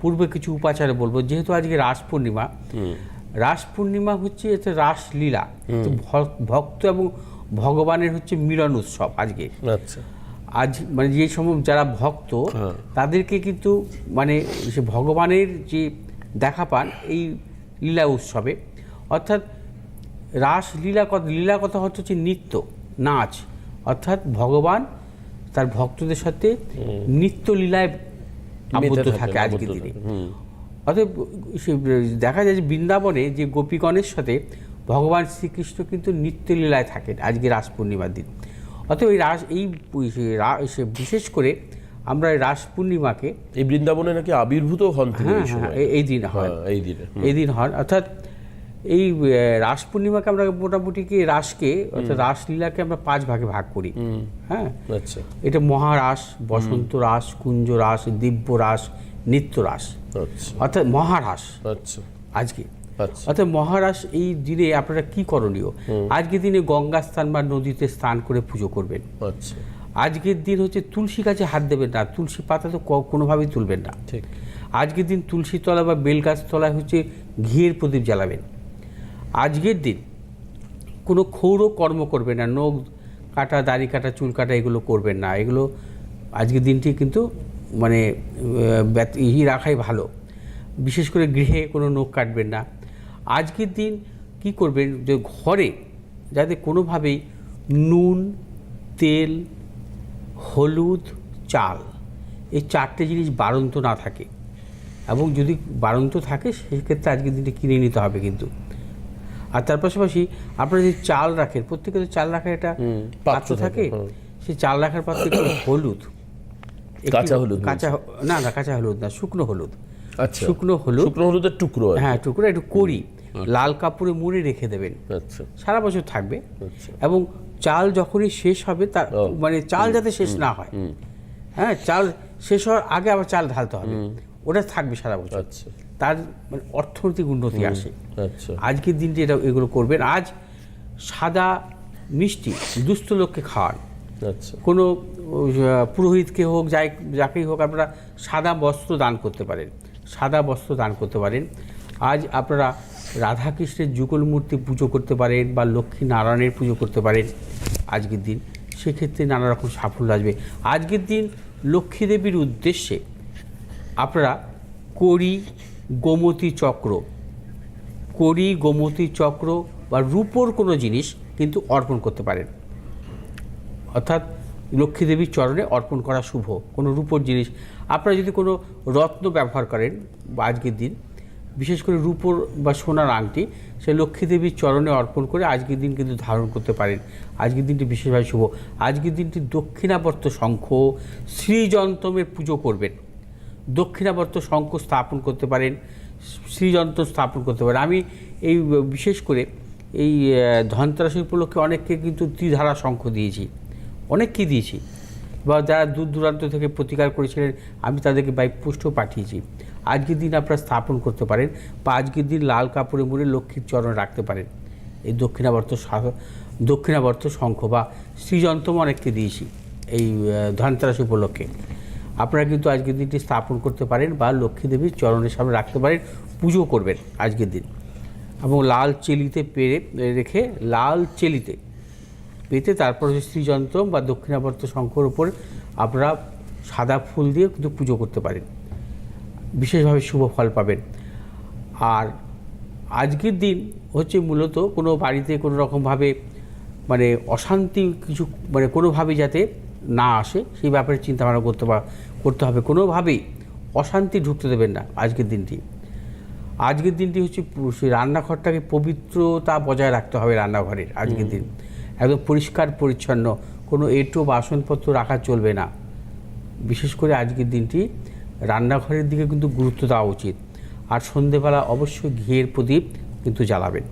পূর্বে কিছু উপাচারে বলব যেহেতু আজকে রাস পূর্ণিমা রাস পূর্ণিমা হচ্ছে এতে রাসলীলা ভক্ত এবং ভগবানের হচ্ছে মিলন উৎসব আজকে। আচ্ছা। আজ মানে যে সময় যারা ভক্ত হ্যাঁ। তাদেরকে কিন্তু মানে সে ভগবানের যে দেখা পান এই লীলা উৎসবে অর্থাৎ রাস লীলা কথা লীলা কথা হচ্ছে হচ্ছে নৃত্য নাচ অর্থাৎ ভগবান তার ভক্তদের সাথে নিত্য লীলায় আবদ্ধ থাকে আজকে দিনে। অতএব দেখা যায় যে বৃন্দাবনে যে গোপীগণের সাথে ভগবান শ্রীকৃষ্ণ কিন্তু নিত্যলীলায় থাকেন আজকে রাস পূর্ণিমার দিন। অতএব এই রাস এই বিশেষ করে আমরা এই রাস পূর্ণিমাকে এই বৃন্দাবনে নাকি আবির্ভূত হন হ্যাঁ এই হ্যাঁ এই- এই দিন হয়। হ্যাঁ, এই দিনে এই দিন হন অর্থাৎ এই রাস পূর্ণিমাকে আমরা মোটামুটি কি রাসকে অর্থাৎ রাসলীলাকে আমরা পাঁচ ভাগে ভাগ করি। হ্যাঁ? আচ্ছা। এটা মহারাস বসন্ত রাস কুঞ্জ রাস দিব্য রাস নিত্য রাস। আচ্ছা। অর্থাৎ মহারাস। আচ্ছা। আজকে। আচ্ছা। অর্থাৎ মহারাস এই দিনে আপনারা কি করণীয়? আজকের দিনে গঙ্গা স্থান বা নদীতে স্নান করে পুজো করবেন। আচ্ছা। আজকের দিন হচ্ছে তুলসী গাছে হাত দেবেন না। তুলসী পাতা তো কোনোভাবেই তুলবেন না। ঠিক। আজকের দিন তুলসী তলা বা বেল গাছ তলায় হচ্ছে ঘিয়ের প্রদীপ জ্বালাবেন। আজকের দিন কোনো ক্ষৌর কর্ম করবেন না, নখ কাটা, দাড়ি কাটা, চুল কাটা এগুলো করবেন না। এগুলো আজকের দিনটি কিন্তু মানে ই রাখাই ভালো। বিশেষ করে গৃহে কোনো নখ কাটবেন না। আজকের দিন কি করবেন যে ঘরে যাতে কোনোভাবেই নুন, তেল, হলুদ, চাল এই চারটে জিনিস বাড়ন্ত না থাকে। এবং যদি বাড়ন্ত থাকে, সেক্ষেত্রে আজকের দিনটি কিনে নিতে হবে কিন্তু। আর তার পাশাপাশি আপনারা যে চাল রাখেন প্রত্যেকে তো চাল রাখার একটা পাত্র থাকে, সেই চাল রাখার পাত্রে একটু হলুদ। কাঁচা হলুদ কাঁচা না না কাঁচা হলুদ না শুকনো হলুদ। আচ্ছা। শুকনো হলুদ। শুকনো হলুদের টুকরো হ্যাঁ টুকরো একটু করি লাল কাপড়ে মুড়ে রেখে দেবেন। আচ্ছা। সারা বছর থাকবে। আচ্ছা। এবং চাল যখনই শেষ হবে তার মানে চাল যাতে শেষ না হয়। হ্যাঁ চাল শেষ হওয়ার আগে আবার চাল ঢালতে হবে। ওটা থাকবে সারা বছর। আচ্ছা। তার মানে অর্থনৈতিক উন্নতি আসে। আচ্ছা। আজকের দিনটি এটা এগুলো করবেন। আজ সাদা মিষ্টি দুস্থ লোককে খাওয়ান। আচ্ছা। কোনো পুরোহিতকে হোক যাই যাকেই হোক আপনারা সাদা বস্ত্র দান করতে পারেন। সাদা বস্ত্র দান করতে পারেন। আজ আপনারা রাধাকৃষ্ণের যুগল মূর্তি পুজো করতে পারেন বা লক্ষ্মী নারায়ণের পুজো করতে পারেন আজকের দিন। সেক্ষেত্রে নানা রকম সাফল্য আসবে। আজকের দিন লক্ষ্মী দেবীর উদ্দেশ্যে আপনারা করি গোমতী চক্র। করি, গোমতী চক্র বা রূপোর কোনো জিনিস কিন্তু অর্পণ করতে পারেন। অর্থাৎ লক্ষ্মী দেবীর চরণে অর্পণ করা শুভ, কোনো রূপোর জিনিস। আপনারা যদি কোনো রত্ন ব্যবহার করেন বা আজকের দিন, বিশেষ করে রূপোর বা সোনার আংটি, সে লক্ষ্মী দেবীর চরণে অর্পণ করে আজকের দিন কিন্তু ধারণ করতে পারেন। আজকের দিনটি বিশেষভাবে শুভ। আজকের দিনটি দক্ষিণাবর্ত শঙ্খ, শ্রীযন্তমের পুজো করবেন। দক্ষিণাবর্ত শঙ্খ স্থাপন করতে পারেন শ্রীযন্ত্র স্থাপন করতে পারেন। আমি এই, বিশেষ করে এই ধনতেরাস উপলক্ষে অনেককে কিন্তু ত্রিধারা শঙ্খ দিয়েছি। অনেককে দিয়েছি। বা যারা দূর দূরান্ত থেকে প্রতিকার করেছিলেন, আমি তাদেরকে বাইক পোস্টও পাঠিয়েছি। আজকের দিন আপনারা স্থাপন করতে পারেন বা আজকের দিন লাল কাপড়ে মুড়ে লক্ষ্মীর চরণ রাখতে পারেন। এই দক্ষিণাবর্ত দক্ষিণাবর্ত শঙ্খ বা শ্রীযন্ত্রম অনেককে দিয়েছি এই ধনতেরাস উপলক্ষে। আপনারা কিন্তু আজকের দিনটি স্থাপন করতে পারেন বা লক্ষ্মী দেবীর চরণের সামনে রাখতে পারেন, পুজো করবেন আজকের দিন। এবং লাল চেলিতে পেরে, রেখে লাল চেলিতে পেতে তারপর হচ্ছে শ্রীযন্ত্রম বা দক্ষিণাবর্ত শঙ্কর উপর আপনারা সাদা ফুল দিয়ে কিন্তু পুজো করতে পারেন। বিশেষভাবে শুভ ফল পাবেন। আর আজকের দিন হচ্ছে মূলত কোনো বাড়িতে কোনো রকমভাবে মানে অশান্তি কিছু মানে কোনোভাবে যাতে না আসে, সেই ব্যাপারে চিন্তা ভাবনা করতে পা- করতে হবে। কোনোভাবেই অশান্তি ঢুকতে দেবেন না আজকের দিনটি। আজকের দিনটি হচ্ছে সেই রান্নাঘরটাকে পবিত্রতা বজায় রাখতে হবে রান্নাঘরের আজকের দিন। একদম পরিষ্কার পরিচ্ছন্ন কোনো এটো বাসনপত্র রাখা চলবে না। বিশেষ করে আজকের দিনটি রান্নাঘরের দিকে কিন্তু গুরুত্ব দেওয়া উচিত। আর সন্ধেবেলা অবশ্যই ঘিয়ের প্রদীপ কিন্তু জ্বালাবেন।